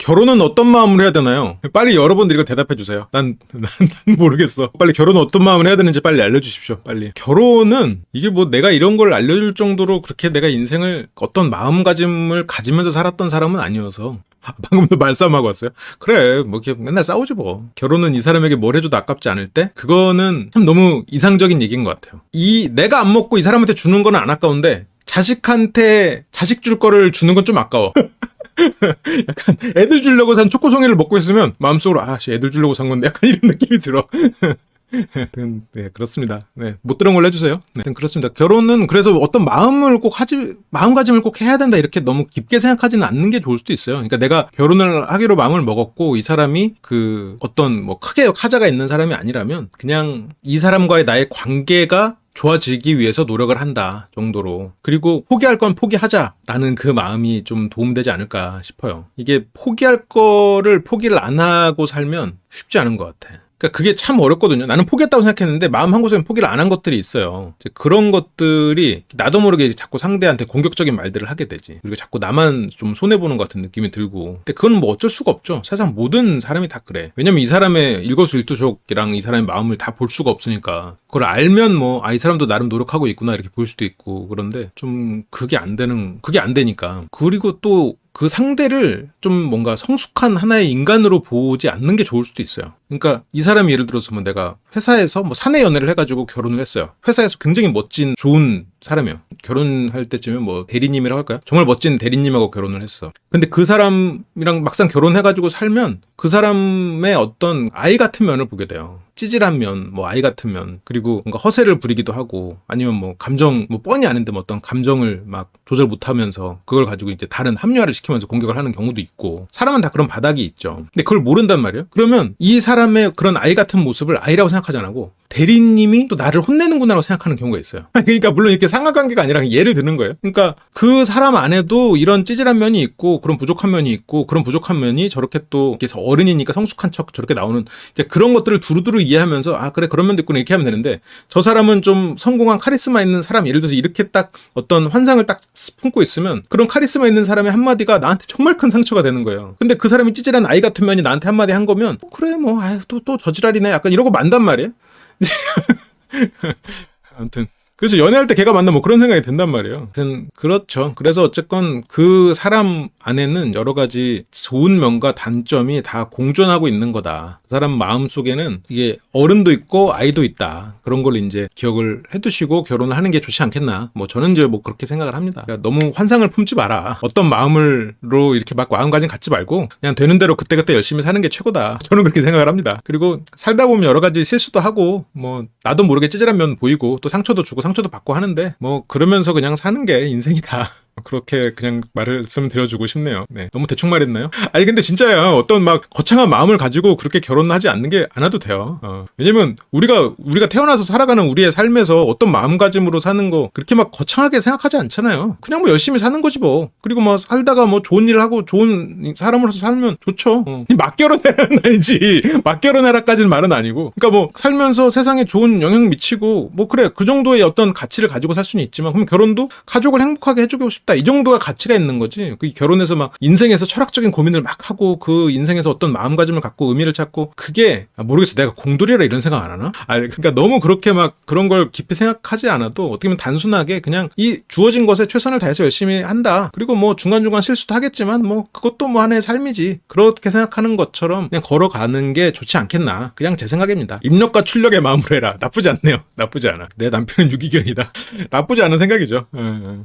결혼은 어떤 마음으로 해야 되나요? 빨리 여러분들이 이거 대답해 주세요. 난, 난, 난 모르겠어. 빨리 결혼은 어떤 마음으로 해야 되는지 빨리 알려주십시오. 빨리. 결혼은 이게 뭐 내가 이런 걸 알려줄 정도로 그렇게 내가 인생을 어떤 마음가짐을 가지면서 살았던 사람은 아니어서. 아, 방금도 말싸움하고 왔어요. 그래, 뭐, 이렇게 맨날 싸우지 뭐. 결혼은 이 사람에게 뭘 해줘도 아깝지 않을 때? 그거는 참 너무 이상적인 얘기인 것 같아요. 이, 내가 안 먹고 이 사람한테 주는 거는 안 아까운데, 자식한테 자식 줄 거를 주는 건 좀 아까워. 약간 애들 주려고 산 초코송이를 먹고 있으면 마음속으로 아씨 애들 주려고 산 건데 약간 이런 느낌이 들어. 네 그렇습니다. 네 못 들은 걸로 해주세요. 네 그렇습니다. 결혼은 그래서 어떤 마음을 꼭 하지 마음가짐을 꼭 해야 된다 이렇게 너무 깊게 생각하지는 않는 게 좋을 수도 있어요. 그러니까 내가 결혼을 하기로 마음을 먹었고 이 사람이 그 어떤 뭐 크게 하자가 있는 사람이 아니라면 그냥 이 사람과의 나의 관계가 좋아지기 위해서 노력을 한다 정도로 그리고 포기할 건 포기하자라는 그 마음이 좀 도움되지 않을까 싶어요. 이게 포기할 거를 포기를 안 하고 살면 쉽지 않은 것 같아. 그러니까 그게 참 어렵거든요. 나는 포기했다고 생각했는데 마음 한 곳에 포기를 안 한 것들이 있어요. 그런 것들이 나도 모르게 자꾸 상대한테 공격적인 말들을 하게 되지. 그리고 자꾸 나만 좀 손해 보는 것 같은 느낌이 들고. 근데 그건 뭐 어쩔 수가 없죠. 세상 모든 사람이 다 그래. 왜냐면 이 사람의 일거수일투족이랑 이 사람의 마음을 다 볼 수가 없으니까. 그걸 알면 뭐 아 이 사람도 나름 노력하고 있구나 이렇게 볼 수도 있고 그런데 좀 그게 안 되는 그게 안 되니까. 그리고 또그 상대를 좀 뭔가 성숙한 하나의 인간으로 보지 않는 게 좋을 수도 있어요. 그러니까 이 사람이 예를 들어서 뭐 내가 회사에서 뭐 사내 연애를 해가지고 결혼을 했어요. 회사에서 굉장히 멋진 좋은 사람이에요. 결혼할 때쯤에 뭐 대리님이라고 할까요? 정말 멋진 대리님하고 결혼을 했어. 근데 그 사람이랑 막상 결혼해가지고 살면 그 사람의 어떤 아이 같은 면을 보게 돼요. 찌질한 면, 뭐 아이 같은 면, 그리고 뭔가 허세를 부리기도 하고, 아니면 뭐 감정, 뭐 뻔히 아는데 뭐 어떤 감정을 막 조절 못하면서 그걸 가지고 이제 다른 합리화를 시키면서 공격을 하는 경우도 있고, 사람은 다 그런 바닥이 있죠. 근데 그걸 모른단 말이에요. 그러면 이 사람의 그런 아이 같은 모습을 아이라고 생각하지 않고 대리님이 또 나를 혼내는구나라고 생각하는 경우가 있어요. 그러니까 물론 이렇게 상하관계가 아니라 예를 드는 거예요. 그러니까 그 사람 안에도 이런 찌질한 면이 있고 그런 부족한 면이 있고 그런 부족한 면이 저렇게 또 어른이니까 성숙한 척 저렇게 나오는 이제 그런 것들을 두루두루 이해하면서 아 그래 그런 면도 있구나 이렇게 하면 되는데 저 사람은 좀 성공한 카리스마 있는 사람 예를 들어서 이렇게 딱 어떤 환상을 딱 품고 있으면 그런 카리스마 있는 사람의 한마디가 나한테 정말 큰 상처가 되는 거예요. 근데 그 사람이 찌질한 아이 같은 면이 나한테 한마디 한 거면 어, 그래 뭐 아유 또또 저지랄이네 약간 이러고 만단 말이에요. 아무튼 그래서 연애할 때 걔가 만나 뭐 그런 생각이 든단 말이에요. 아무튼 그렇죠. 그래서 어쨌건 그 사람 안에는 여러 가지 좋은 면과 단점이 다 공존하고 있는 거다. 그 사람 마음 속에는 이게 어른도 있고 아이도 있다. 그런 걸 이제 기억을 해두시고 결혼을 하는 게 좋지 않겠나. 뭐 저는 이제 뭐 그렇게 생각을 합니다. 그러니까 너무 환상을 품지 마라. 어떤 마음으로 이렇게 막 마음가짐 갖지 말고 그냥 되는 대로 그때그때 열심히 사는 게 최고다. 저는 그렇게 생각을 합니다. 그리고 살다 보면 여러 가지 실수도 하고 뭐 나도 모르게 찌질한 면 보이고 또 상처도 주고 상처도 받고 하는데 뭐 그러면서 그냥 사는 게 인생이다. 그렇게 그냥 말씀 드려주고 싶네요. 네. 너무 대충 말했나요? 아니 근데 진짜야 어떤 막 거창한 마음을 가지고 그렇게 결혼하지 않는 게안 해도 돼요. 어. 왜냐면 우리가 우리가 태어나서 살아가는 우리의 삶에서 어떤 마음가짐으로 사는 거 그렇게 막 거창하게 생각하지 않잖아요. 그냥 뭐 열심히 사는 거지 뭐. 그리고 뭐 살다가 뭐 좋은 일을 하고 좋은 사람으로서 살면 좋죠. 어. 막 결혼해라는 아니지. 막 결혼해라까지는 말은 아니고. 그러니까 뭐 살면서 세상에 좋은 영향 미치고 뭐 그래 그 정도의 어떤 가치를 가지고 살 수는 있지만 그럼 결혼도 가족을 행복하게 해주고 싶다. 이 정도가 가치가 있는 거지. 그 결혼해서 막 인생에서 철학적인 고민을 막 하고 그 인생에서 어떤 마음가짐을 갖고 의미를 찾고 그게 아, 모르겠어. 내가 공돌이라 이런 생각 안 하나? 아니 그러니까 너무 그렇게 막 그런 걸 깊이 생각하지 않아도 어떻게 보면 단순하게 그냥 이 주어진 것에 최선을 다해서 열심히 한다. 그리고 뭐 중간중간 실수도 하겠지만 뭐 그것도 뭐 하나의 삶이지. 그렇게 생각하는 것처럼 그냥 걸어가는 게 좋지 않겠나. 그냥 제 생각입니다. 입력과 출력의 마음으로 해라. 나쁘지 않네요. 나쁘지 않아. 내 남편은 유기견이다. 나쁘지 않은 생각이죠. 예, 예.